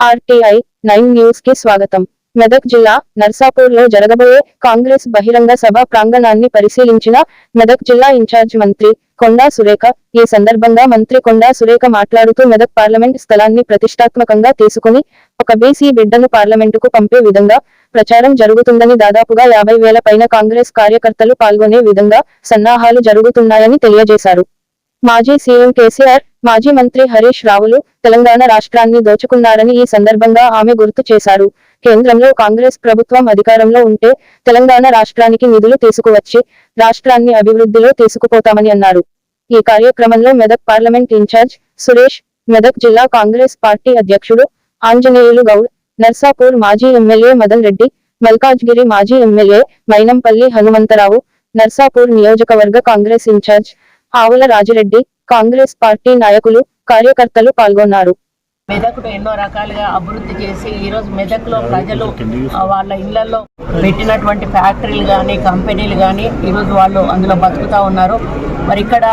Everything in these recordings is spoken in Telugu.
ఆర్టీఐ నైన్ న్యూస్కి స్వాగతం. మెదక్ జిల్లా నర్సాపూర్లో జరగబోయే కాంగ్రెస్ బహిరంగ సభ ప్రాంగణాన్ని పరిశీలించిన మెదక్ జిల్లా ఇన్ఛార్జ్ మంత్రి కొండా సురేఖ ఈ సందర్భంగా మంత్రి కొండా సురేఖ మాట్లాడుతూ మెదక్ పార్లమెంట్ స్థలాన్ని ప్రతిష్టాత్మకంగా తీసుకుని ఒక బీసీ బిడ్డను పార్లమెంటుకు పంపే విధంగా ప్రచారం జరుగుతుందని దాదాపుగా యాభై వేల పైన కాంగ్రెస్ కార్యకర్తలు పాల్గొనే విధంగా సన్నాహాలు జరుగుతున్నాయని తెలియజేశారు. మాజీ సీఎం కేసీఆర్ మాజీ మంత్రి హరీష్ రావులు తెలంగాణ రాష్ట్రాన్ని దోచుకున్నారని ఈ సందర్భంగా ఆమె గుర్తు చేశారు. కేంద్రంలో కాంగ్రెస్ ప్రభుత్వం అధికారంలో ఉంటే తెలంగాణ రాష్ట్రానికి నిధులు తీసుకువచ్చి రాష్ట్రాన్ని అభివృద్ధిలో తీసుకుపోతామని అన్నారు. ఈ కార్యక్రమంలో మెదక్ పార్లమెంట్ ఇన్ఛార్జ్ సురేష్ మెదక్ జిల్లా కాంగ్రెస్ పార్టీ అధ్యక్షుడు ఆంజనేయులు గౌడ్ నర్సాపూర్ మాజీ ఎమ్మెల్యే మదన్ రెడ్డి మల్కాజ్గిరి మాజీ ఎమ్మెల్యే మైనంపల్లి హనుమంతరావు నర్సాపూర్ నియోజకవర్గ కాంగ్రెస్ ఇన్ఛార్జ్ ఆవుల రాజిరెడ్డి కాంగ్రెస్ పార్టీ నాయకులు కార్యకర్తలు పాల్గొన్నారు. మెదక్ను ఎన్నో రకాలుగా అభివృద్ధి చేసి ఈరోజు మెదక్లో ప్రజలు వాళ్ళ ఇళ్ళలో పెట్టినటువంటి ఫ్యాక్టరీలు కానీ కంపెనీలు కానీ ఈరోజు వాళ్ళు అందులో బతుకుతూ ఉన్నారు. మరి ఇక్కడ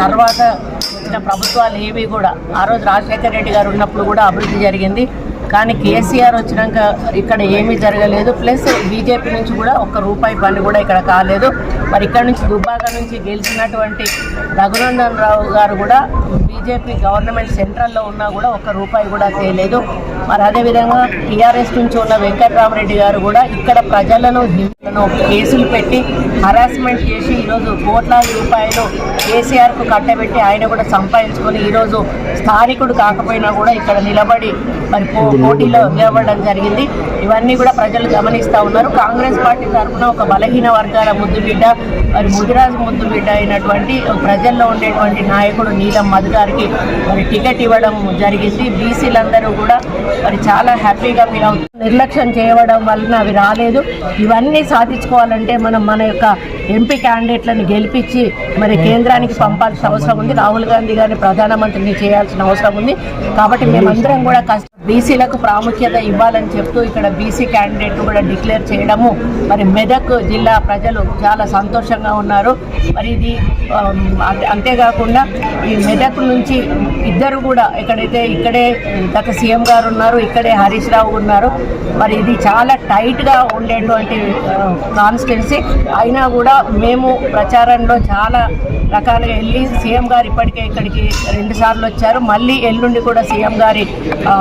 తర్వాత వచ్చిన ప్రభుత్వాలు ఏవి కూడా ఆ రోజు రాజశేఖర రెడ్డి గారు ఉన్నప్పుడు కూడా అభివృద్ధి జరిగింది. కానీ కేసీఆర్ వచ్చినాక ఇక్కడ ఏమీ జరగలేదు. ప్లస్ బీజేపీ నుంచి కూడా ఒక్క రూపాయి పని కూడా ఇక్కడ కాలేదు. మరి ఇక్కడ నుంచి దుబ్బాక నుంచి గెలిచినటువంటి రఘునందన్ రావు గారు కూడా బీజేపీ గవర్నమెంట్ సెంట్రల్లో ఉన్నా కూడా ఒక్క రూపాయి కూడా చేయలేదు మరి అదేవిధంగా టీఆర్ఎస్ నుంచి ఉన్న వెంకట్రామరెడ్డి గారు కూడా ఇక్కడ ప్రజలను హిందులను కేసులు పెట్టి హరాస్మెంట్ చేసి ఈరోజు కోట్లాది రూపాయలు కేసీఆర్కు కట్టబెట్టి ఆయన కూడా సంపాదించుకొని ఈరోజు స్థానికుడు కాకపోయినా కూడా ఇక్కడ నిలబడి మరి పో పోటీలో నిలబడడం జరిగింది. ఇవన్నీ కూడా ప్రజలు గమనిస్తూ ఉన్నారు. కాంగ్రెస్ పార్టీ తరఫున ఒక బలహీన వర్గాల ముద్దు బిడ్డ మరి ముదిరాజు ముద్దు బిడ్డ అయినటువంటి ప్రజల్లో ఉండేటువంటి నాయకుడు నీలం మధు గారికి మరి టికెట్ ఇవ్వడం జరిగింది. బీసీలందరూ కూడా మరి చాలా హ్యాపీగా ఫీల్ అవుతుంది నిర్లక్ష్యం చేయడం వలన అవి రాలేదు. ఇవన్నీ సాధించుకోవాలంటే మనం మన యొక్క ఎంపీ క్యాండిడేట్లను గెలిపించి మరి కేంద్రానికి పంపాల్సిన అవసరం ఉంది. రాహుల్ గాంధీ గారిని ప్రధానమంత్రిని చేయాల్సిన అవసరం ఉంది. కాబట్టి మేమందరం కూడా కష్ట బీసీలకు ప్రాముఖ్యత ఇవ్వాలని చెప్తూ ఇక్కడ బీసీ క్యాండిడేట్ కూడా డిక్లేర్ చేయడము. మరి మెదక్ జిల్లా ప్రజలు చాలా సంతోషంగా ఉన్నారు. మరి ఇది అంతేకాకుండా ఈ మెదక్ నుంచి ఇద్దరు కూడా ఎక్కడైతే ఇక్కడే గత సీఎం గారు ఉన్నారు ఇక్కడే హరీష్ రావు ఉన్నారు. మరి ఇది చాలా టైట్గా ఉండేటువంటి కాన్స్టిట్యున్సీ. అయినా కూడా మేము ప్రచారంలో చాలా రకాలుగా వెళ్ళి సీఎం గారు ఇప్పటికే ఇక్కడికి రెండు సార్లు వచ్చారు. మళ్ళీ ఎల్లుండి కూడా సీఎం గారి ఆ,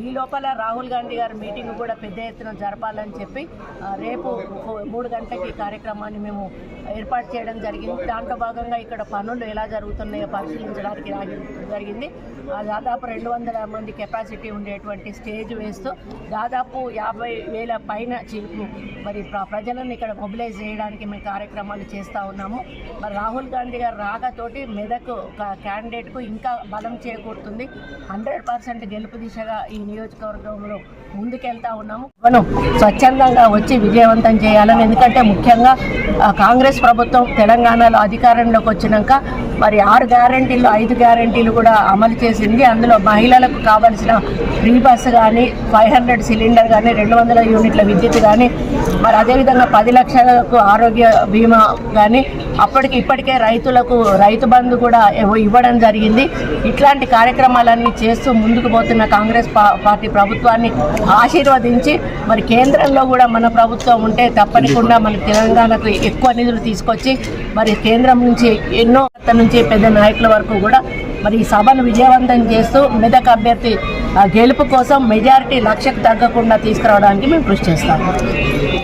ఈ లోపల రాహుల్ గాంధీ గారి మీటింగ్ కూడా పెద్ద ఎత్తున జరపాలని చెప్పి రేపు ఫో- మూడు గంటలకి ఈ కార్యక్రమాన్ని మేము ఏర్పాటు చేయడం జరిగింది. దాంట్లో భాగంగా ఇక్కడ పనులు ఎలా జరుగుతున్నాయో పరిశీలించడానికి జరిగింది. ఆ, దాదాపు రెండు వందల మంది కెపాసిటీ ఉండేటువంటి స్టేజ్ వేస్తూ దాదాపు యాభై వేల పైన చిలుపు మరి ప్ర- ప్రజలను ఇక్కడ మొబిలైజ్ చేయడానికి మేము కార్యక్రమాలు చేస్తూ ఉన్నాము. మరి రాహుల్ గాంధీ గారు రాకతోటి మెదక్ ఒక క్యాండిడేట్కు ఇంకా బలం చేకూరుతుంది. హండ్రెడ్ పర్సెంట్ గెలుపు దిశగా ఈ నియోజకవర్గంలో ముందుకెళ్తా ఉన్నాము. మనం స్వచ్ఛందంగా వచ్చి విజయవంతం చేయాలని ఎందుకంటే ముఖ్యంగా కాంగ్రెస్ కాంగ్రెస్ ప్రభుత్వం తెలంగాణలో అధికారంలోకి వచ్చినాక మరి ఆరు గ్యారంటీలు ఐదు గ్యారంటీలు కూడా అమలు చేసింది. అందులో మహిళలకు కావలసిన ఫ్రీ బస్సు కానీ ఫైవ్ హండ్రెడ్ సిలిండర్ కానీ రెండు వందల యూనిట్ల విద్యుత్ కానీ మరి అదేవిధంగా పది లక్షలకు ఆరోగ్య బీమా కానీ అప్పటికి ఇప్పటికే రైతులకు రైతు బంధు కూడా ఇవ్వడం జరిగింది. ఇట్లాంటి కార్యక్రమాలన్నీ చేస్తూ ముందుకు పోతున్న కాంగ్రెస్ పార్టీ ప్రభుత్వాన్ని ఆశీర్వదించి మరి కేంద్రంలో కూడా మన ప్రభుత్వం ఉంటే తప్పనికుండా మన తెలంగాణకు ఎక్కువ నిధులు తీసుకొచ్చి మరి కేంద్రం నుంచి ఎన్నో నుంచి పెద్ద నాయకుల వరకు కూడా మరి ఈ సభను విజయవంతం చేస్తూ మెదక్ అభ్యర్థి ఆ, గెలుపు కోసం మెజారిటీ లక్షకు తగ్గకుండా తీసుకురావడానికి మేము కృషి చేస్తాము.